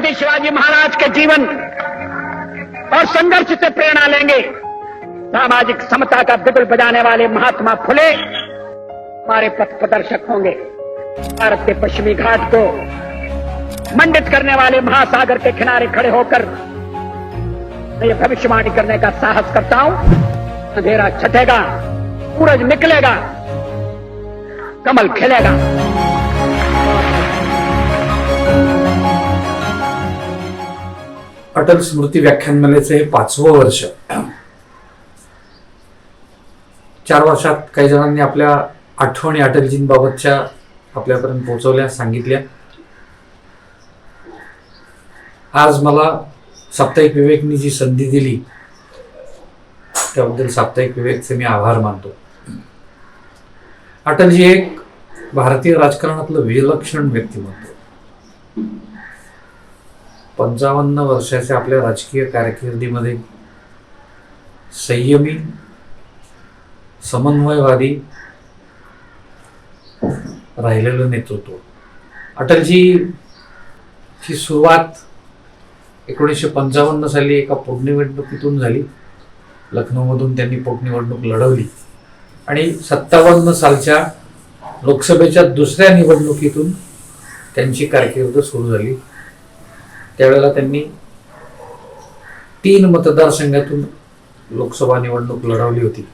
छत्रपति शिवाजी महाराज के जीवन और संघर्ष से प्रेरणा लेंगे। सामाजिक समता का बिगुल बजाने वाले महात्मा फुले हमारे पथ प्रदर्शक होंगे। भारत के पश्चिमी घाट को मंडित करने वाले महासागर के किनारे खड़े होकर मैं ये भविष्यवाणी करने का साहस करता हूँ। अंधेरा छटेगा, सूरज निकलेगा, कमल खिलेगा। अटल स्मृती व्याख्यानमालेचं हे पाचवं वर्ष. चार वर्षात काही जणांनी आपल्या आठवणी अटलजींबाबतच्या आपल्यापर्यंत पोहोचवल्या सांगितल्या. आज मला साप्ताहिक विवेकनी जी संधी दिली त्याबद्दल साप्ताहिक विवेकचे मी आभार मानतो. अटलजी एक भारतीय राजकारणातलं विलक्षण व्यक्तिमत्व. पंचावन्न वर्षाच्या आपल्या राजकीय कारकिर्दीमध्ये संयमी समन्वयवादी राहिलेलं नेतृत्व. अटलजी ची सुरुवात एकोणीसशे पंचावन्न साली एका पोटनिवडणुकीतून झाली. लखनौमधून त्यांनी पोटनिवडणूक लढवली. आणि सत्तावन्न सालच्या लोकसभेच्या दुसऱ्या निवडणुकीतून त्यांची कारकीर्द सुरू झाली. त्यावेळेला त्यांनी तीन मतदारसंघातून लोकसभा निवडणूक लढवली होती.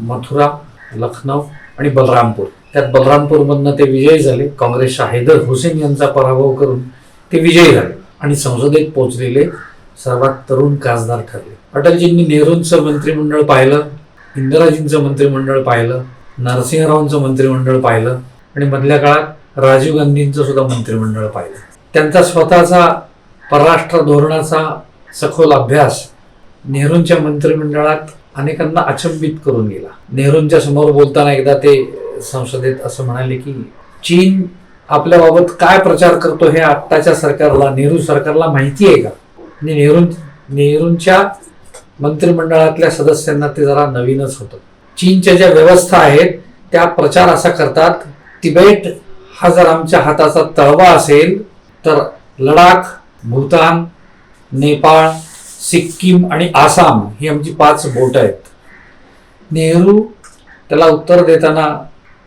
मथुरा लखनौ आणि बलरामपूर. त्यात बलरामपूरमधनं ते विजयी झाले. काँग्रेसच्या हैदर हुसेन यांचा पराभव करून ते विजयी झाले आणि संसदेत पोहोचलेले सर्वात तरुण खासदार ठरले. अटलजींनी नेहरूंचं मंत्रिमंडळ पाहिलं इंदिराजींचं मंत्रिमंडळ पाहिलं नरसिंहरावांचं मंत्रिमंडळ पाहिलं आणि मधल्या काळात राजीव गांधींचं सुद्धा मंत्रिमंडळ पाहिलं. त्यांचा स्वतःचा परराष्ट्र धोरणाचा सखोल अभ्यास नेहरूंच्या मंत्रिमंडळात अनेकांना अचंबित करून गेला. नेहरूंच्या समोर बोलताना एकदा ते संसदेत असं म्हणाले की चीन आपल्याबाबत काय प्रचार करतो हे आत्ताच्या सरकारला नेहरू सरकारला माहिती आहे का? आणि नेहरू नेहरूंच्या मंत्रिमंडळातल्या सदस्यांना ते जरा नवीनच होतं. चीनच्या ज्या व्यवस्था आहेत त्या प्रचार असा करतात तिबेट हा जर आमच्या हाताचा तळवा असेल तर लडाख भूतान नेपाळ सिक्कीम आणि आसाम ही आमची पाच बोट आहेत. नेहरू त्याला उत्तर देताना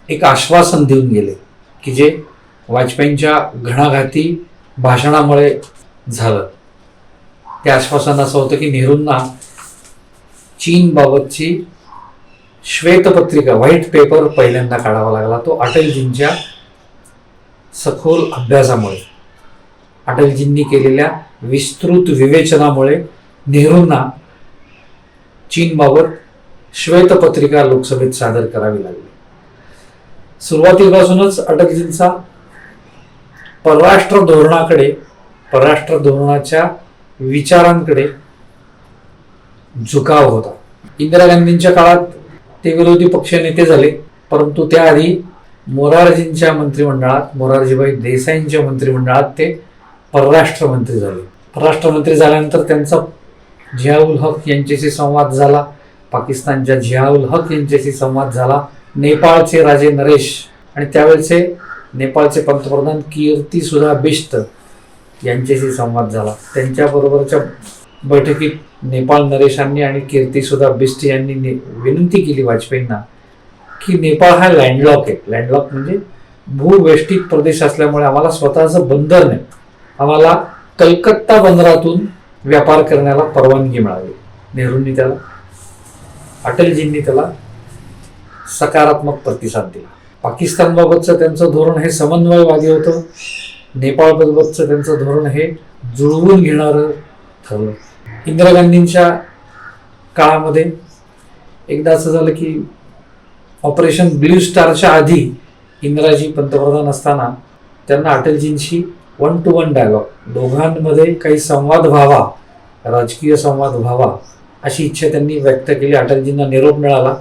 एक आश्वासन देऊन गेले की जे वाजपेयींच्या घणाघाती भाषणामुळे झालं. ते आश्वासन असं होतं की नेहरूंना चीनबाबतची श्वेतपत्रिका व्हाईट पेपर पहिल्यांदा काढावा लागला तो अटलजींच्या सखोल अभ्यासामुळे. अटलजींनी केलेल्या विस्तृत विवेचनामुळे नेहरूंना चीनबाबत श्वेतपत्रिका लोकसभेत सादर करावी लागली. सुरुवातीपासूनच अटलजींचा परराष्ट्र धोरणाकडे परराष्ट्र धोरणाच्या विचारांकडे झुकाव होता. इंदिरा गांधींच्या काळात ते विरोधी पक्ष नेते झाले परंतु त्याआधी मोरारजींच्या मंत्रिमंडळात मोरारजीभाई देसाईंच्या मंत्रिमंडळात ते परराष्ट्र मंत्री झाले. परराष्ट्र मंत्री झाल्यानंतर त्यांचा झियाउल हक यांच्याशी संवाद झाला. पाकिस्तानच्या झियाउल हक यांच्याशी संवाद झाला. नेपाळचे राजे नरेश आणि त्यावेळचे नेपाळचे पंतप्रधान कीर्ती सुधा बिष्ट यांच्याशी संवाद झाला. त्यांच्याबरोबरच्या बैठकीत नेपाळ नरेशांनी आणि कीर्ती सुधा बिष्ट यांनी ने- विनंती केली वाजपेयींना की नेपाळ हा लँडलॉक आहे. लँडलॉक म्हणजे भूवेष्टित प्रदेश असल्यामुळे आम्हाला स्वतःचं बंदर नाही. आम्हाला कलकत्ता बंदरातून व्यापार करण्याला परवानगी मिळावी नेहरूंनी त्याला अटलजींनी त्याला सकारात्मक प्रतिसाद दिला. पाकिस्तानबाबतचं त्यांचं धोरण हे समन्वयवादी होतं. नेपाळबाबतचं त्यांचं धोरण हे जुळवून घेणारं ठरलं. इंदिरा गांधींच्या काळामध्ये एकदा असं झालं की ऑपरेशन ब्ल्यू स्टारच्या आधी इंदिराजी पंतप्रधान असताना त्यांना अटलजींशी वन टू वन डायलॉग दोघांमध्ये काही संवाद व्हावा राजकीय संवाद व्हावा अशी इच्छा त्यांनी व्यक्त केली. अटलजींना निरोप मिळाला.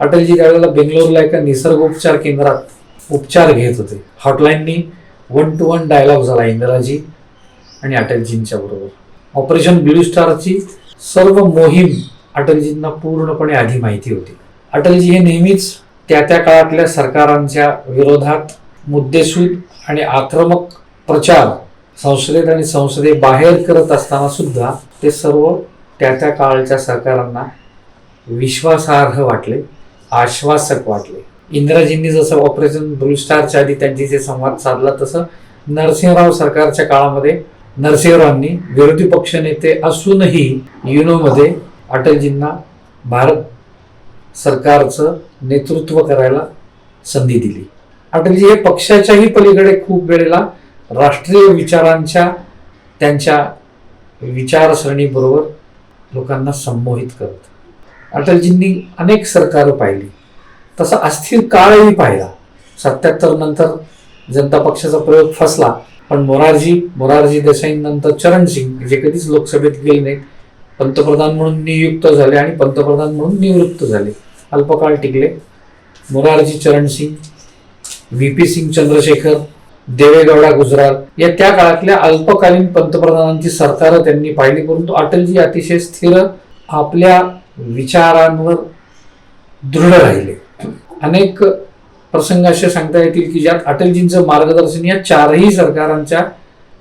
अटलजी त्यावेळेला बेंगलोरला एका निसर्गोपचार केंद्रात उपचार घेत होते. हॉटलाईननी वन टू वन डायलॉग झाला इंदिराजी आणि अटलजींच्या बरोबर. ऑपरेशन ब्ल्यू स्टारची सर्व मोहीम अटलजींना पूर्णपणे आधी माहिती होती. अटलजी हे नेहमीच त्या त्या काळातल्या सरकारांच्या विरोधात मुद्देसूद आणि आक्रमक प्रचार संसदेत आणि संसदे बाहेर करत असताना सुद्धा ते सर्व त्या त्या काळच्या सरकारांना विश्वासार्ह वाटले आश्वासक वाटले. इंदिराजींनी जसं ऑपरेशन ब्लू स्टारच्या आधी त्यांची जे संवाद साधला तसं नरसिंहराव सरकारच्या काळामध्ये नरसिंहरावांनी विरोधी पक्ष नेते असूनही युनोमध्ये अटलजींना भारत सरकारचं नेतृत्व करायला संधी दिली. अटलजी हे पक्षाच्याही पलीकडे खूप वेळेला राष्ट्रीय विचारांच्या त्यांच्या विचारसरणीबरोबर लोकांना संमोहित करत. अटलजींनी अनेक सरकारं पाहिली. तसा अस्थिर काळही पाहिला. सत्याहत्तर नंतर जनता पक्षाचा प्रयोग फसला. पण मोरारजी मोरारजी देसाईंनंतर चरण सिंग जे कधीच लोकसभेत गेले नाहीत पंतप्रधान म्हणून नियुक्त झाले आणि पंतप्रधान म्हणून निवृत्त झाले. अल्पकाळ टिकले. मोरारजी चरण सिंग व्ही पी सिंग चंद्रशेखर देवेगौडा गुजराल या त्या काळातल्या अल्पकालीन पंतप्रधानांची सरकारं त्यांनी पाहिली. परंतु अटलजी अतिशय स्थिर आपल्या विचारांवर दृढ राहिले. अनेक प्रसंग असे सांगता येतील की ज्यात अटलजींचं मार्गदर्शन या चारही सरकारांच्या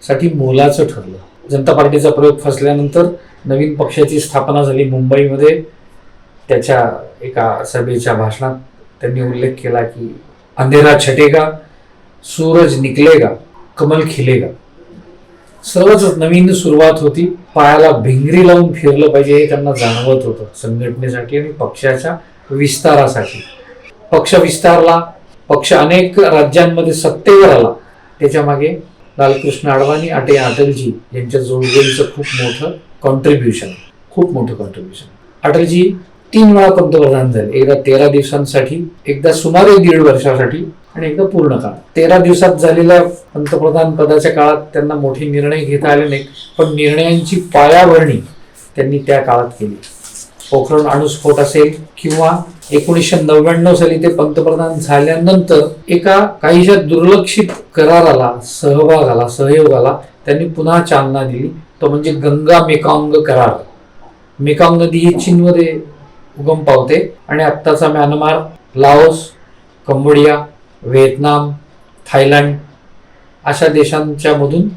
साठी मोलाचं ठरलं. जनता पार्टीचा प्रयोग फसल्यानंतर नवीन पक्षाची स्थापना झाली मुंबईमध्ये. त्याच्या एका सभेच्या भाषणात त्यांनी उल्लेख केला की अंधेरा छटेगा सूरज निकलेगा कमल खिलेगा. सर्वच नवीन सुरुवात होती. पायाला भिंगरी लावून फिरलं पाहिजे हे त्यांना जाणवत होतं. संघटनेसाठी आणि पक्षाच्या विस्तारासाठी. पक्ष विस्तारला पक्ष अनेक राज्यांमध्ये सत्तेवर आला. त्याच्यामागे लालकृष्ण अडवाणी अटे अटलजी यांच्या जोडगोळीचं खूप मोठं कॉन्ट्रीब्युशन खूप मोठं कॉन्ट्रीब्युशन अटलजी तीन वेळा पंतप्रधान झाले. एकदा तेरा दिवसांसाठी एकदा सुमारे दीड वर्षासाठी आणि एकदा पूर्ण काळ तेरा दिवसात झालेल्या पंतप्रधान पदाच्या काळात त्यांना मोठे निर्णय घेता आले नाहीत पण निर्णयांची पायाभरणी त्यांनी त्या काळात केली. पोखरण अणुस्फोट असेल किंवा एकोणीसशे नव्याण्णव साली ते पंतप्रधान झाल्यानंतर एका काहीशा दुर्लक्षित कराराला सहभागाला सहयोगाला त्यांनी पुन्हा चालना दिली. तो म्हणजे गंगा मेकांग करार. मेकांग नदी ही चीनमध्ये उगम पावते आणि आत्ताचा Myanmar Laos Cambodia Vietnam Thailand अशा देशांच्या मधून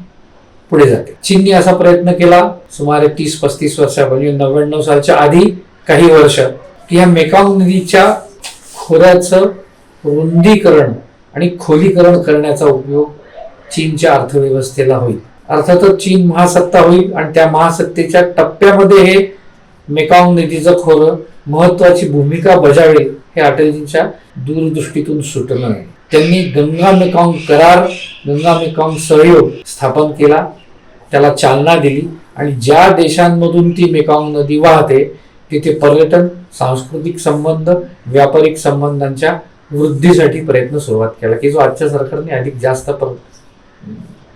पुढे जाते. चीनने असा प्रयत्न केला सुमारे तीस पस्तीस वर्षापूर्वी नव्याण्णव सालच्या आधी काही वर्ष की या मेकांग नदीच्या खोऱ्याचं रुंदीकरण आणि खोलीकरण करण्याचा उपयोग चीनच्या अर्थव्यवस्थेला होईल. अर्थातच चीन महासत्ता होईल आणि त्या महासत्तेच्या टप्प्यामध्ये हे मेकांग नदीचं खोरं महत्वाची भूमिका बजावेल हे अटलजींच्या दूरदृष्टीतून सुटलं नाही त्यांनी गंगा मेकांग करार गंगा मेकांग सहयोग स्थापन केला. त्याला चालना दिली आणि ज्या देशांमधून ती मेकांग नदी वाहते तिथे पर्यटन सांस्कृतिक संबंध व्यापारिक संबंधांच्या वृद्धीसाठी प्रयत्न सुरुवात केला की जो आजच्या सरकारने अधिक जास्त प्र-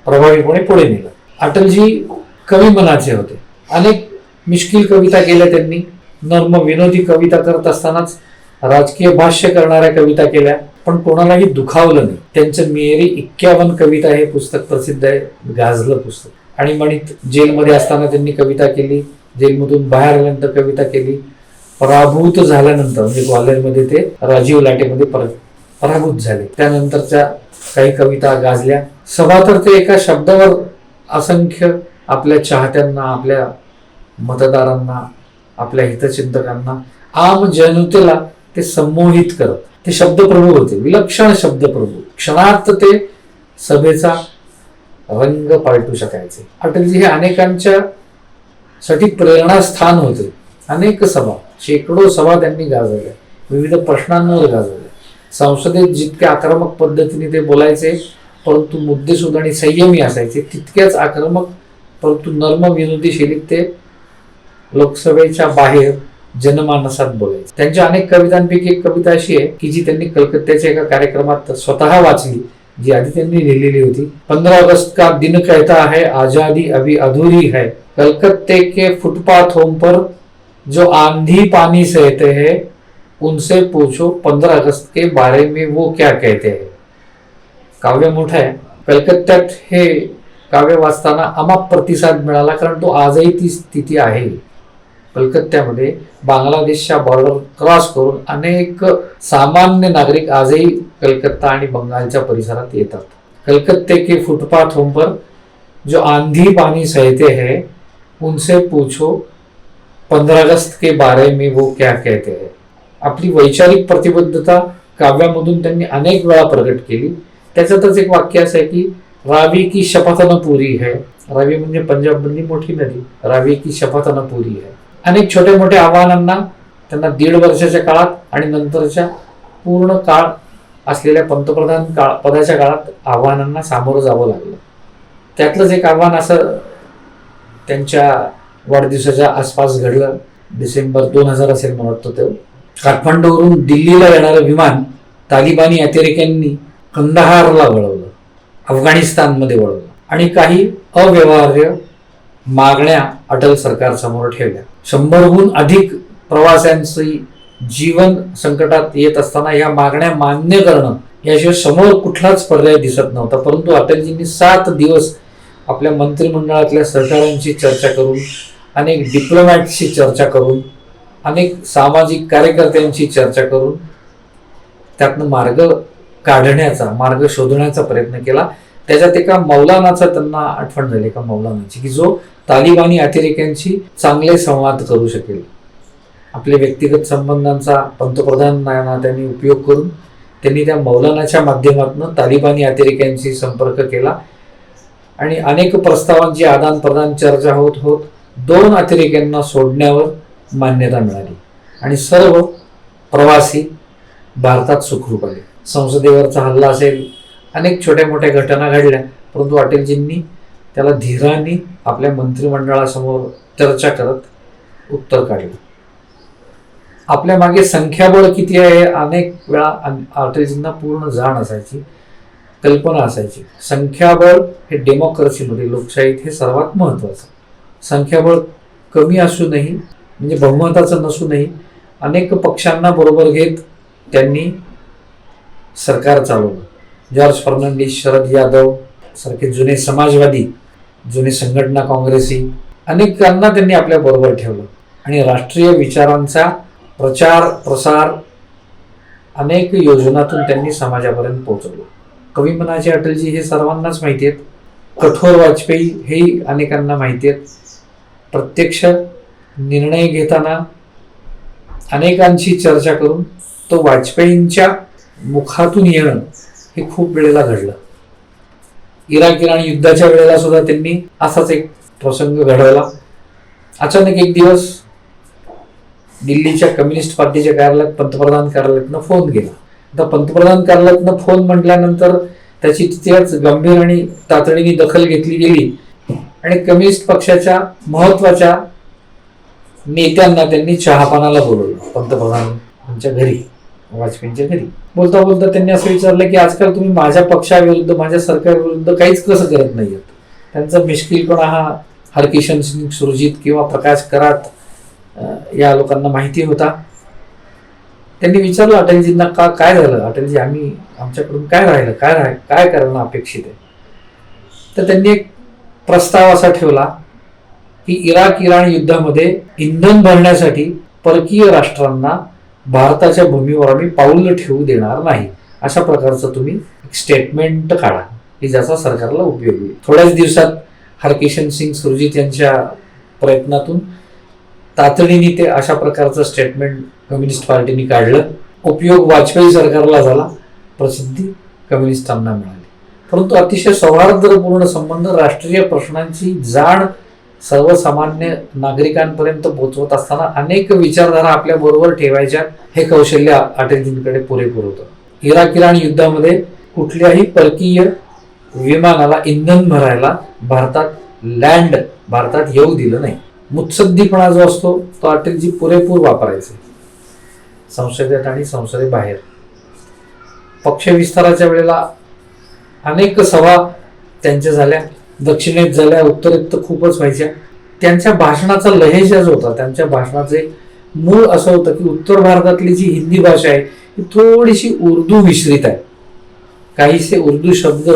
प्रभावीपणे पुढे नेला. अटलजी कवी मनाचे होते. अनेक मिश्किल कविता केल्या त्यांनी. नर्म विनोदी कविता करत असतानाच राजकीय भाष्य करणाऱ्या कविता केल्या पण कोणालाही दुखावलं नाही. त्यांचं मेरी इक्यावन कविता हे पुस्तक प्रसिद्ध आहे गाजलं पुस्तक. आणि म्हणित जेलमध्ये असताना त्यांनी कविता केली जेलमधून बाहेर आल्यानंतर कविता केली. पराभूत झाल्यानंतर म्हणजे ग्वाल्हेरमध्ये ते राजीव लाटेमध्ये पर- पराभूत झाले. त्यानंतरच्या काही कविता गाजल्या. सभा तर ते एका शब्दावर असंख्य आपल्या चाहत्यांना आपल्या मतदारांना आपल्या हितचिंतकांना आम जनतेला ते संमोहित करत. ते शब्दप्रभू होते. विलक्षण शब्दप्रभू. क्षणार्थ ते सभेचा रंग पालटू शकायचे. अटलजी हे अनेकांच्या साठी प्रेरणास्थान होते. अनेक सभा शेकडो सभा त्यांनी गाजवल्या. विविध प्रश्नांवर गाजवल्या. संसदेत जितक्या आक्रमक पद्धतीने ते बोलायचे परंतु मुद्देसूद आणि संयमी असायचे तितक्याच आक्रमक परंतु नर्म विनोदी शैलीत ते लोकसभेच्या बाहेर जनमानसात बोलायचे. त्यांच्या अनेक कवितांपैकी एक कविता अशी आहे की जी त्यांनी कलकत्त्याच्या एका कार्यक्रमात स्वतः वाचली जी आधी त्यांनी लिहिलेली होती. पंधरा अगस्त का दिन कहता है आजादी अभी अधूरी है. कलकत्ते के फुटपाथों पर जो आंधी पानी सहते हैं उनसे पूछो पंधरा अगस्त के बारे में वो क्या कहते हैं. काव्य मोठं आहे. कलकत्त्यात हे काव्य वाचताना अमाप प्रतिसाद मिळाला कारण तो आजही ती स्थिती आहे. कलकत्त्यामध्ये बांगलादेशच्या बॉर्डर क्रॉस करून अनेक सामान्य नागरिक आजही कलकत्ता आणि बंगालच्या परिसरात येतात. कलकत्ते के फुटपाथों पर जो आंधी पानी सहते हैं उनसे पूछो पंधरा अगस्त के बारे में वो क्या कहते हैं। आपली वैचारिक प्रतिबद्धता काव्यामधून त्यांनी अनेक वेळा प्रकट केली. त्याच्यातच एक वाक्य असं आहे की रावी की शपथ न पुरी है. रावी म्हणजे पंजाब मधली मोठी नदी. रावी की शपथ न पुरी है. अनेक छोट्या मोठ्या आव्हानांना त्यांना दीड वर्षाच्या काळात आणि नंतरच्या पूर्ण काळ असलेल्या पंतप्रधान काळ पदाच्या काळात आव्हानांना सामोरं जावं लागलं. त्यातलंच एक आव्हान असं त्यांच्या वाढदिवसाच्या आसपास घडलं. डिसेंबर दोन हजार असेल मला वाटतं ते काठमांडूवरून दिल्लीला येणारं विमान तालिबानी अतिरेक्यांनी कंदाहारला वळवलं. अफगाणिस्तानमध्ये वळवलं. आणि काही अव्यवहार्य मागण्या अटल सरकारसमोर ठेवल्या. शंभरहून अधिक प्रवाशांची जीवन संकटात येत असताना या मागण्या मान्य करणं याशिवाय समोर कुठलाच पर्याय दिसत नव्हता. परंतु अटलजींनी सात दिवस आपल्या मंत्रिमंडळातल्या सहकाऱ्यांची चर्चा करून अनेक डिप्लोमॅटशी चर्चा करून अनेक सामाजिक कार्यकर्त्यांशी चर्चा करून त्यातनं मार्ग काढण्याचा मार्ग शोधण्याचा प्रयत्न केला. त्याच्यात एका मौलानाचा त्यांना आठवण झाली एका मौलानाची की जो तालिबानी अतिरेक्यांशी चांगले संवाद करू शकेल. आपले व्यक्तिगत संबंधांचा पंतप्रधान त्यांनी उपयोग करून त्यांनी त्या मौलानाच्या माध्यमातून तालिबानी अतिरेक्यांशी संपर्क केला. आणि अनेक प्रस्तावांची आदान प्रदान चर्चा होत होत दोन अतिरेक्यांना सोडण्यावर मान्यता मिळाली. आणि सर्व प्रवासी भारतात सुखरूप आले. संसदेवरचा हल्ला असेल अनेक छोट्या मोठ्या घटना घडल्या. परंतु अटलजींनी त्याला धीराने आपल्या मंत्रिमंडळासमोर चर्चा करत उत्तर काढलं. आपल्या मागे संख्याबळ किती आहे? अनेक वेळा अटलजींना पूर्ण जाण असायची कल्पना असायची. संख्याबळ हे डेमोक्रेसीमध्ये लोकशाहीत हे सर्वात महत्त्वाचं. संख्याबळ कमी असूनही म्हणजे बहुमताचं नसूनही अनेक पक्षांना बरोबर घेत त्यांनी सरकार चालवलं. जॉर्ज फर्नांडिस शरद यादव सारखे जुने समाजवादी जुने संघटना काँग्रेसी अनेकांना त्यांनी आपल्या बरोबर ठेवलं. आणि राष्ट्रीय विचारांचा प्रचार प्रसार अनेक योजनातून त्यांनी समाजापर्यंत पोहोचवलं. कवी मनाचे अटलजी हे सर्वांनाच माहिती आहेत. कठोर वाजपेयी हेही अनेकांना माहिती आहेत. प्रत्यक्ष निर्णय घेताना अनेकांशी चर्चा करून तो वाजपेयींच्या मुखातून येणं हे खूप वेळेला घडलं. इराक इराण युद्धाच्या वेळेला सुद्धा त्यांनी असाच एक प्रसंग घडवला. अचानक एक दिवस दिल्लीच्या कम्युनिस्ट पार्टीच्या कार्यालयात पंतप्रधान कार्यालयातनं फोन गेला. आता पंतप्रधान कार्यालयातनं फोन म्हटल्यानंतर त्याची तिथेच गंभीर आणि तातडीने दखल घेतली गेली. आणि कम्युनिस्ट पक्षाच्या महत्त्वाच्या नेत्यांना त्यांनी चहापानाला बोलवलं पंतप्रधानांच्या घरी. वाजपेयींच्या घरी. बोलता बोलता त्यांनी असं विचारलं की आजकाल तुम्ही माझ्या पक्षाविरुद्ध माझ्या सरकारविरुद्ध काहीच कसं करत नाही त्यांचा मिश्किलपणा हा हरकिशन सिंग सुरजित किंवा प्रकाश करात या लोकांना माहिती होता. त्यांनी विचारलं अटलजींना का काय झालं? अटलजी आम्ही आमच्याकडून काय राहिलं? काय राह काय करणं अपेक्षित आहे? तर त्यांनी एक प्रस्ताव असा ठेवला की इराक इराण युद्धामध्ये इंधन भरण्यासाठी परकीय राष्ट्रांना भारताच्या भूमीवर आम्ही पाऊल ठेवू देणार नाही. अशा प्रकारचं तुम्ही स्टेटमेंट काढा की ज्याचा सरकारला उपयोग होईल. थोड्याच दिवसात हरकिशन सिंग सुरजीत यांच्या प्रयत्नातून तातडीने ते अशा प्रकारचं स्टेटमेंट कम्युनिस्ट पार्टीने काढलं. उपयोग वाजपेयी सरकारला झाला प्रसिद्धी कम्युनिस्टांना मिळाली. परंतु अतिशय सौहार्दपूर्ण संबंध राष्ट्रीय प्रश्नांची जाण सर्वसामान्य नागरिकांपर्यंत पोहोचवत असताना अनेक विचारधारा आपल्या बरोबर ठेवायच्या हे कौशल्य अटलजींकडे पुरेपूर होतं. इराक इराण युद्धामध्ये कुठल्याही परकीय विमानाला इंधन भरायला भारतात लँड भारतात येऊ दिलं नाही. मुत्सद्दीपणा जो असतो तो अटलजी पुरेपूर वापरायचे. संसदेत आणि संसदेबाहेर पक्ष विस्ताराच्या वेळेला अनेक सभा त्यांच्या झाल्या. दक्षिणेत झाल्या उत्तरेत तर खूपच व्हायच्या. त्यांच्या भाषणाचा लहेजा जो होता त्यांच्या भाषणाचे मूळ असं होतं की उत्तर भारतातली जी हिंदी भाषा आहे ती थोडीशी उर्दू मिश्रित आहे. काहीसे उर्दू शब्द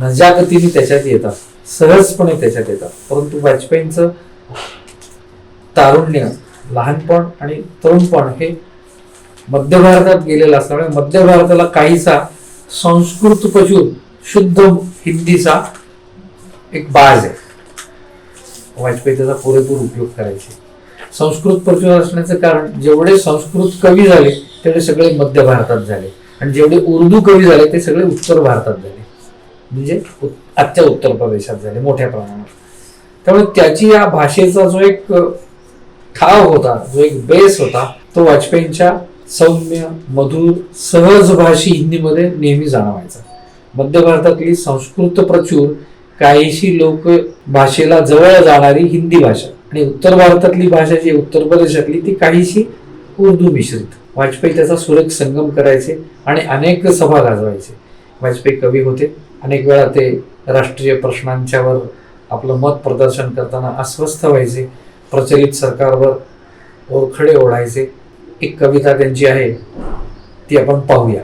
नजाकतीने त्याच्यात येतात सहजपणे त्याच्यात येतात. परंतु वाजपेयींचं तारुण्य लहानपण आणि तरुणपण हे मध्य भारतात गेलेलं असल्यामुळे मध्य भारताला काहीसा संस्कृत शुद्ध हिंदीचा एक बाज आहे. वाजपेयी त्याचा पुरेपूर उपयोग करायचे. संस्कृत प्रचुर असण्याचं कारण जेवढे संस्कृत कवी झाले तेवढे सगळे मध्य भारतात झाले. आणि जेवढे उर्दू कवी झाले ते सगळे उत्तर भारतात झाले. म्हणजे आजच्या उत्तर प्रदेशात झाले मोठ्या प्रमाणात. त्यामुळे त्याची या भाषेचा जो एक ठाव होता जो एक बेस होता तो वाजपेयींच्या सौम्य मधुर सहज भाषी हिंदीमध्ये नेहमी जाणवायचा. मध्य भारतातली संस्कृत प्रचूर काहीशी लोक भाषेला जवळ जाणारी हिंदी भाषा आणि उत्तर भारतातली भाषा जी उत्तर प्रदेशातली ती काहीशी उर्दू मिश्रित. वाजपेयी त्याचा सुरेख संगम करायचे आणि अनेक सभा गाजवायचे. वाजपेयी कवी होते. अनेक वेळा ते राष्ट्रीय प्रश्नांच्यावर आपलं मत प्रदर्शन करताना अस्वस्थ व्हायचे. प्रचलित सरकारवर ओरखडे ओढायचे. एक कविता त्यांची आहे ती आपण पाहूया.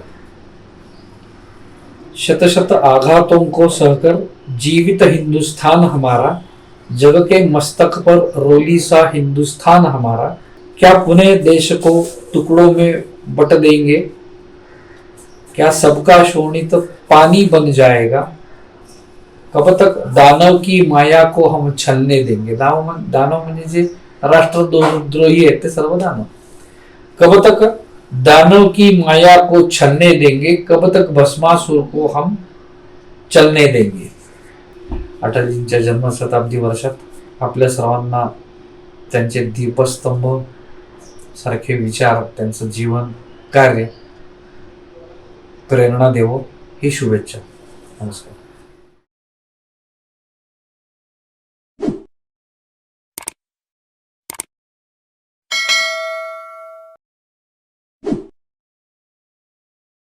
शत शत आघातों को सहकर जीवित हिंदुस्तान हमारा, जग के मस्तक पर रोली सा हिंदुस्तान हमारा, क्या पुणे देश को टुकड़ों में बट देंगे? क्या सबका शोणित पानी बन जाएगा? कब तक दानव की माया को हम छलने देंगे? दानव दानव म्हणजे जे राष्ट्रद्रोही आहेत ते सर्व दानव कब तक दानव की माया को छलने देंगे कब तक भस्मासुर को हम चलने देंगे? अटलजींच्या जन्मशताब्दी वर्षात आपल्या सर्वांना त्यांचे दीपस्तंभ सारखे विचार त्यांचं जीवन कार्य प्रेरणा देवो ही शुभेच्छा. नमस्कार.